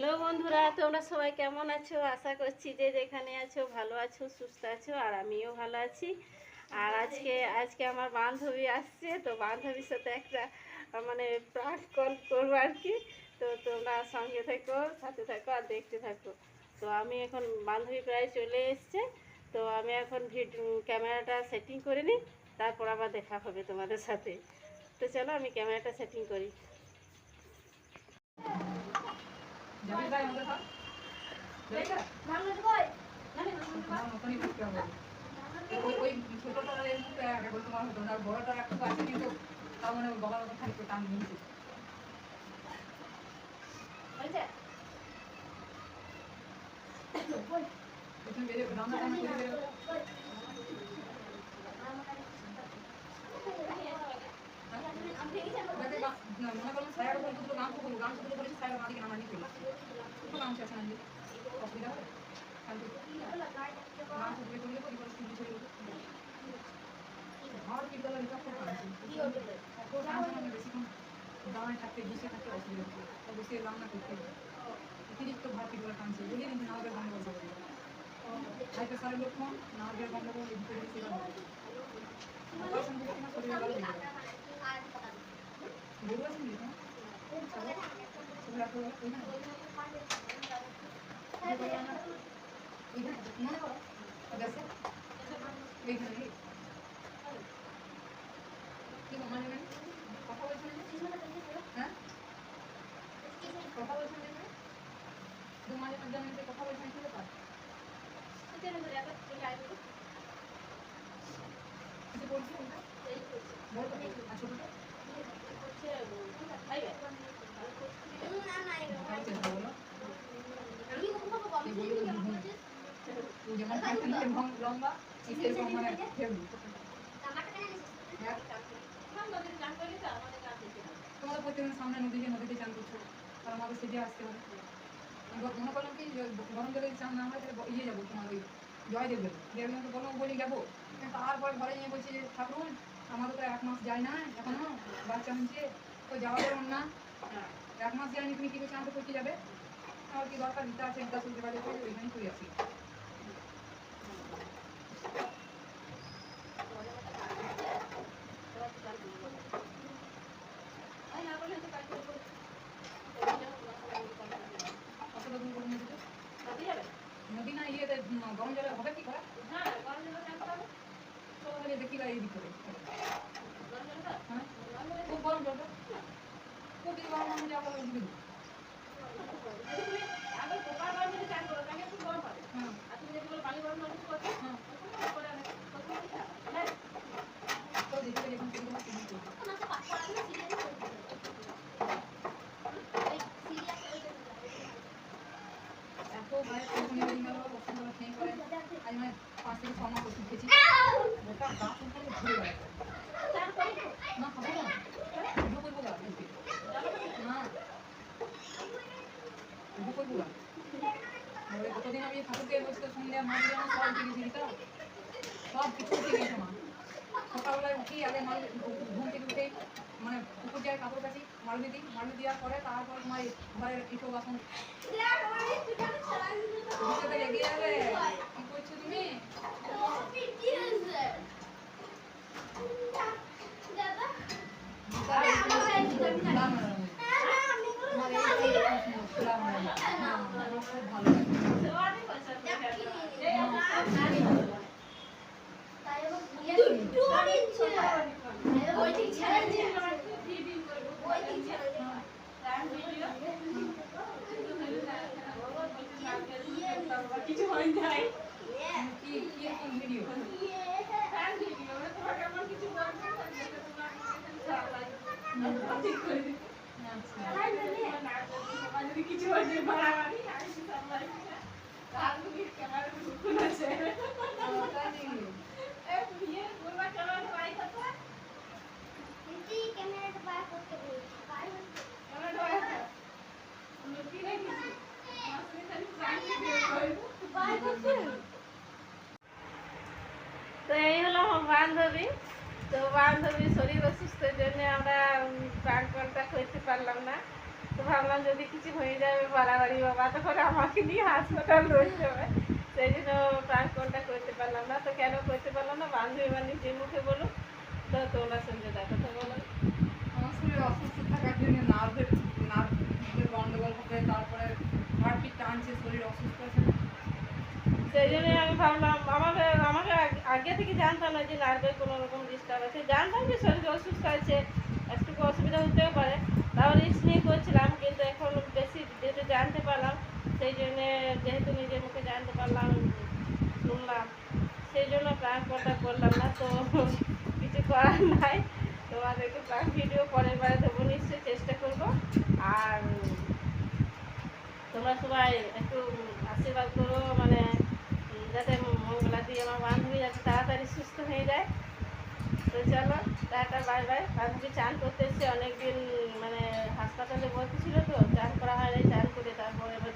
Hello বন্ধুরা, তোমরা সবাই কেমন আছো? আশা করছি যে যেখানে আছো ভালো আছো, সুস্থ আছো, আর আমিও ভালো আছি। আর আজকে আজকে আমার বান্ধবী আসছে, তো বান্ধবীর সাথে একটা মানে প্রাক কল করব আর কি। তো তোমরা সঙ্গে থেকো, সাথে থাকো, আর দেখতে থাকো। তো আমি এখন, বান্ধবী প্রায় চলে এসছে, তো আমি এখন ভিডিও ক্যামেরাটা সেটিং করে নিই, তারপর আবার দেখা হবে তোমাদের সাথে। তো চলো আমি ক্যামেরাটা সেটিং করি যাবি ভাই আমাদের হাত যাবি না আমার মতনই করতে হবে ওই ওই ছোটটা এর মধ্যে আগে বলতে পারব তো না বড়টা একটু আছে কিন্তু তার মানে বাবার মতো খালি টান নিয়েছে রান্না টান্না করে বেরোবে যাতে গা- না, মনে করলাম বলতে দুটো গামছা বলব গামছা বলে বলেছি সায়াটা মাদিকে নামানি চলে ছোট গামছা আছে নাকি অসুবিধা হবে শান্তি গামছা বলে করলে পরিবার স্কুলে ছেড়ে আমার বিদ্যালয় রিজার্ভ করে আনছি আমি বেশিক্ষণ দাঁড়ায় থাকতে বসে থাকতে অসুবিধা হচ্ছে তো বসে রান্না করতে অতিরিক্ত ভাত বিদ্যালয় টানছে বলি কিন্তু নাওয়াদের গন্ডগোল হবে হাই প্রেসারের লক্ষণ নাওয়াদের গন্ডগোল এই ভিতরে সেটা হবে অপারেশন করতে না শরীরে ভালো হয়ে যাবে গরু আছে নাকি হ্যাঁ? চলো। চলো, রাখো, ওইখানে। ওইখানে, মনে করো। ওটা আছে? ওইখানে, এই। কি গো, মানে মানে? কথা বলছেন না? হ্যাঁ? কথা বলছেন বলো। লম্বা? তোমাদের যে নদীতে চান করছ আর আমাদের সেজে আসতে হবে মনে করলাম কি গরম জলে চান না তাহলে ইয়ে যাব তোমার ওই বললাম, বলি যাব তারপর ঘরে নিয়ে বলছি যে ঠাকুর আমাদের তো এক মাস যায় না এখনও বাচ্চা হচ্ছে তো যাওয়া যাবে না। এক মাস যায়নি তুমি কি করছ আমাদের করতে যাবে? আমার কি দরকার? দিতে আছে একটা শুনতে পারে ওইখানে আসি। করে যেতে? নদী না ইয়েতে গরম জলে হবে কি করে? এই ভিতরে হ্যাঁ খুব গরম জলটা খুব বেশি গরম আমি যাব ওই দিকে হ্যাঁ হ্যাঁ তো দেখি গেলে এখান থেকে তোমার কি? এত ভয় কখনই বেরিয়ে গেল মানে পাঁচ উঠো করব গা আজকে। না উঠো করব গা আর ওই কতদিন আমি ঠাকুরকে বসে সন্ধ্যা মাছ যেমন সব উঠে গেছি দিতা সব কিছু উঠে গেছে মা সকালবেলায় উঠি, আগে মাল ঘুম থেকে উঠে মানে পুকুর যায় কাপড় কাছি মালুনি দিই মালুনি দেওয়ার পরে তারপর তোমার ঘরের ইটো বাসন। ভবিষ্যতে এগিয়ে কি করছ তুমি খোলা মারা রয়েছে। তোমার এই এই রকম সুন্দর খোলা মারা রয়েছে। হ্যাঁ, আমার খুব ভালো লাগে কিছু হয়ে যায় কি কি এরকম ভিডিও আচ্ছা কিছু হয়েছে মারামারি আমি সামলাই তার ক্যামেরা ঢুকুন আছে ও, তাই নাকি? ইয়ে বলবা ক্যামেরা বাই কথা ক্যামেরা বাই কথা লুকি রে তো এই হলো বান্ধবী। তো বান্ধবীর শরীর অসুস্থের জন্য আমরা প্রাণ কলটা করতে পারলাম না। তো ভাবলাম যদি কিছু হয়ে যাবে বাড়াবাড়ি বাবা তখন আমাকে নিয়ে হাসপাতাল রয়েছে হবে সেই জন্য প্রাণ কোনটা করতে পারলাম না। তো কেন করতে পারলাম না? বান্ধবী মানে যে মুখে বলুন তো তোমরা শুনতে দেখো তো বলো। আমার শরীরে অসুস্থ থাকার জন্য নার্ভের নার্ভের গন্ডগোল হবে, তারপরে হার্টবিট টানছে, শরীর অসুস্থ আছে। সেই জন্যই আমি ভাবলাম, আমাকে আমাকে আগে থেকে জানতাম না যে নার্ভের কোনো রকম ডিস্টার্ব আছে। জানতাম যে শরীর অসুস্থ আছে, একটু অসুবিধা হতেও পারে। তাও রিস্ক নিয়ে করছিলাম, কিন্তু এখন বেশি যেহেতু জানতে পারলাম, সেই জন্যে যেহেতু নিজের মুখে জানতে পারলাম, শুনলাম, সেই জন্য প্রাণ কটা করলাম না, তো কিছু করার নাই। তোমাদেরকে প্রাণ ভিডিও পরের বারে দেবো, নিশ্চয়ই চেষ্টা করব। আর তোমরা সবাই একটু আশীর্বাদ করো মানে যাতে মঙ্গলা দিয়ে আমার বান্ধবী যাতে তাড়াতাড়ি সুস্থ হয়ে যায়। তো চলো, টাটা, বাই বাই। বান্ধবী চান করতে এসে অনেকদিন মানে হাসপাতালে ভর্তি ছিল তো, চান করা হয় চান করে তারপরে এবার